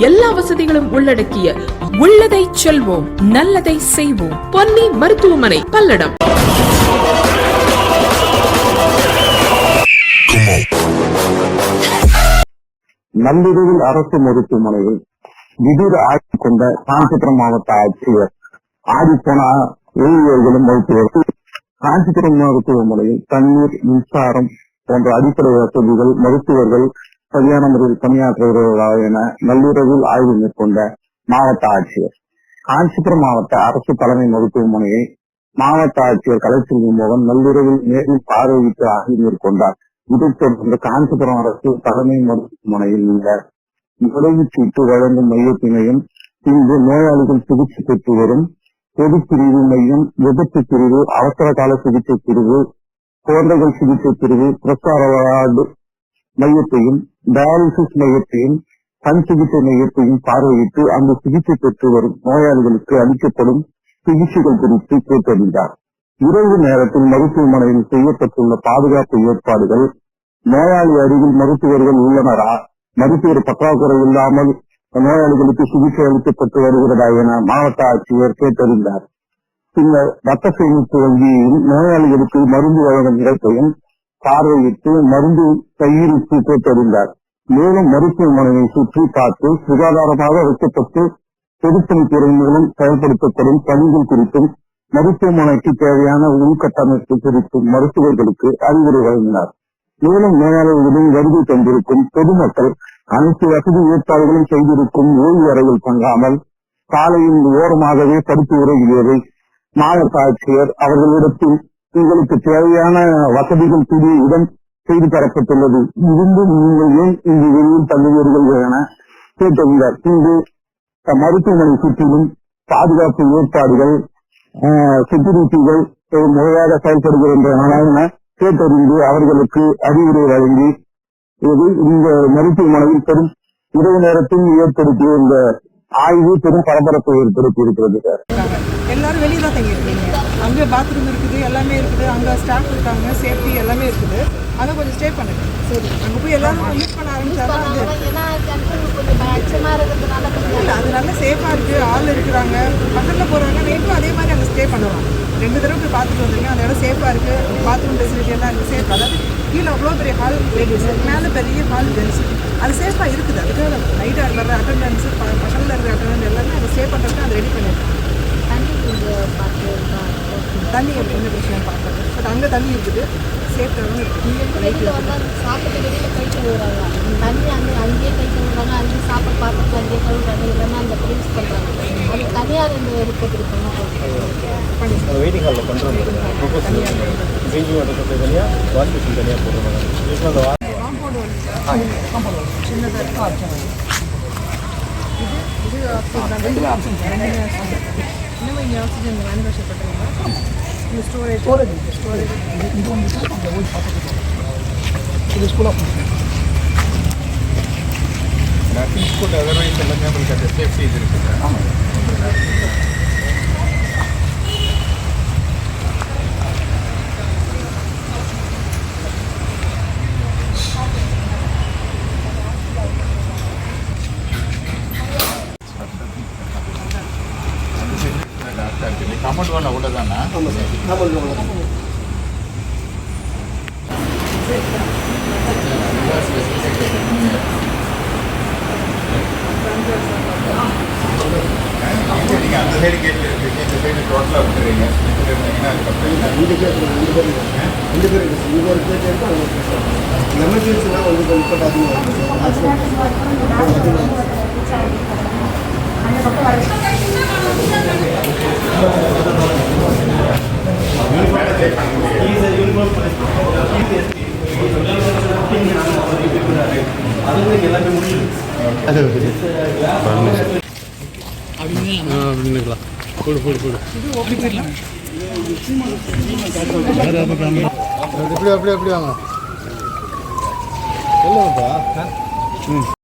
எல்லா வசதிகளும் உள்ளடக்கிய உள்ளதை செல்வோம் நல்லதை செய்வோம். பொன்னி மருத்துவமனை பல்லடம். நள்ளிரவில் அரசு மருத்துவமனையில் திடீர் ஆட்சி கொண்ட காஞ்சிபுரம் மாவட்ட ஆட்சியர் ஆடிப்போன ஊழியர்களும் மருத்துவர்கள் காஞ்சிபுரம் மருத்துவமனையில் தண்ணீர் மின்சாரம் போன்ற அடிப்படை வசதிகள் மருத்துவர்கள் சரியான முறையில் பணியாற்றுகிறார்களா என நள்ளிரவில் ஆய்வு மேற்கொண்ட மாவட்ட ஆட்சியர். காஞ்சிபுரம் மாவட்ட அரசு தலைமை மருத்துவமனையை மாவட்ட ஆட்சியர் கலைச்செல்வி மோகன் நள்ளிரவில் நேரில் பார்வையிட்டு ஆய்வு மேற்கொண்டார். இதைத் தொடர்ந்து காஞ்சிபுரம் அரசு தலைமை மருத்துவமனையில் உள்ள நுழைவுச்சீட்டு வழங்கும் மையத்தினையும் இங்கு நோயாளிகள் சிகிச்சை பெற்று வரும் பொது பிரிவு மையம் விபத்து பிரிவு அவசர கால சிகிச்சை பிரிவு குழந்தைகள் சிகிச்சை பிரிவு பிரசார வார்டு மையத்தையும் டயாலிசிஸ் மையத்தையும் கண் சிகிச்சை மையத்தையும் பார்வையிட்டு அங்கு சிகிச்சை பெற்று வரும் நோயாளிகளுக்கு அளிக்கப்படும் சிகிச்சைகள் குறித்து கேட்டறிந்தார். இரவு நேரத்தில் மருத்துவமனையில் செய்யப்பட்டுள்ள பாதுகாப்பு ஏற்பாடுகள் நோயாளி அருகில் மருத்துவர்கள் உள்ளனரா? மருத்துவர் பற்றாக்குறை இல்லாமல் நோயாளிகளுக்கு சிகிச்சை அளிக்கப்பட்டு வருகிறதா என மாவட்ட ஆட்சியர் கேட்டறிந்தார். பின்னர் ரத்த சேமிப்பு வங்கியையும் நோயாளிகளுக்கு மருந்து வழங்கும் இடத்தையும் பார்வையிட்டு மருந்து கையிருப்பு கேட்டறிந்தார் மேலும் மருத்துவமனையை சுற்றி பார்த்து சுகாதாரமாக வைக்கப்பட்டு பொதுப்பணித்துறை மூலம் செயல்படுத்தப்படும் பணிகள் குறித்தும் மருத்துவமனைக்கு தேவையான உள்கட்டமைப்பு குறித்தும் மருத்துவர்களுக்கு அறிவுரை வழங்கினார். மேலும் நோயாளர்களிடம் வருகை தந்திருக்கும் பொதுமக்கள் அனைத்து வசதி ஏற்பாடுகளும் செய்திருக்கும் ஓய்வு அறையில் தங்காமல் காலையில் ஓரமாகவே படுத்து உறங்குவதை மாவட்ட ஆட்சியர் அவர்களிடத்தில் உங்களுக்கு தேவையான வசதிகள் கூடிய இடம் செய்து தரப்பட்டுள்ளது. இருந்தும் நீங்கள் ஏன் இங்கு வெளியில் தங்குவீர்கள் என கேட்டிருந்தார் இங்கு மருத்துவமனை சுற்றிலும் பாதுகாப்பு ஏற்பாடுகள் செக்யூரிட்டிகள் முறையாக செயல்படுகின்றன கேட்டறிந்து அவர்களுக்கு அறிவுரை வழங்கி இது இந்த மருத்துவமனையில் பெரும் இரவு நேரத்தில் ஏற்படுத்திய இந்த ஆய்வு பெரும் பரபரப்பை ஏற்படுத்தி இருக்கிறது சார். எல்லாரும் வெளியே தான் தங்கியிருக்கீங்க. அங்கே பாத்ரூம் இருக்குது எல்லாமே இருக்குது. அங்கே ஸ்டாஃப் இருக்காங்க சேஃப்டி எல்லாமே இருக்குது. அதை கொஞ்சம் ஸ்டே பண்ணுங்க. சரி அங்கே போய் எல்லாரும் யூஸ் பண்ண ஆரம்பிச்சா அது ஏன்னா ஜனங்களுக்கு கொஞ்சம் அச்சமா இருக்கிறதுனால கொஞ்சம் இல்லை அது நல்லா சேஃபாக இருக்குது ஆள் இருக்கிறாங்க. பக்கத்தில் போகிறவங்க நைட்டும் அதே மாதிரி அங்கே ஸ்டே பண்ணலாம் ரெண்டு தடவை போய் பார்த்துட்டு வந்துருங்க அந்த இடம் சேஃபாக இருக்குது பாத்ரூம் ஃபெசிலிட்டி எல்லாம் இருக்குது சேஃப் அதாவது கீழே அவ்வளோ பெரிய ஹால் லேடிஸ் மேலே பெரிய ஹால் ஜென்ஸ் அது சேஃபாக இருக்குது. அதுக்கு நைட் வர்ற அட்டண்டன்ஸ் பக்கத்தில் இருக்கிற அட்டண்டன்ஸ் எல்லாமே அதை ஸ்டே பண்ணுறதுக்கு அதை ரெடி பண்ணியிருக்காங்க தண்ணி. தண்ணி எப்படின்னு பிரச்சனை பார்க்குறது பட் அங்கே தண்ணி இருக்குது. சேஃப்டாகவும் இருக்குது வெளியில வந்தா சாப்பிட்டு வெளியில போயிட்டு வருவாங்க தண்ணி அங்கே அங்கேயே போயிட்டு வருவாங்க அங்கேயே சாப்பிட பார்த்துட்டு அங்கேயே கழுவுறாங்க இல்லைன்னா அந்த ப்ரீஸ் பண்ணுறாங்க அது தனியார் இந்த எடுத்து கொடுக்கணும். வெயிட்டிங் ஹாலில் பண்ணுறோம் ட்ரிங்கிங் வாட்டர் தனியாக வாஷ் மிஷின் தனியாக போடுறோம் இப்போ அந்த இன்னும் இங்கே ஆக்சிஜன் மேனுஃபேக்சர் பண்ணுறீங்களா இந்த ஸ்டோரேஜ் ஸ்டோரேஜ் ஸ்டோரேஜ் இது வந்து இது school of nursing school otherwise எல்லாமே உங்களுக்கு அந்த சேஃப்டி இது இருக்குது ஆமாம் கமெண்ட் ஒன்று அவ்வளோதானா நீங்கள் ரெண்டு பேர் ரெண்டு பேர் ரெண்டு பேர் இருக்கு இங்கே ஒரு பேர் அவங்க கொஞ்சம் இப்போ அதிகமாக இப்படி அப்படி அப்படி வாங்க. சொல்லுங்கப்பா.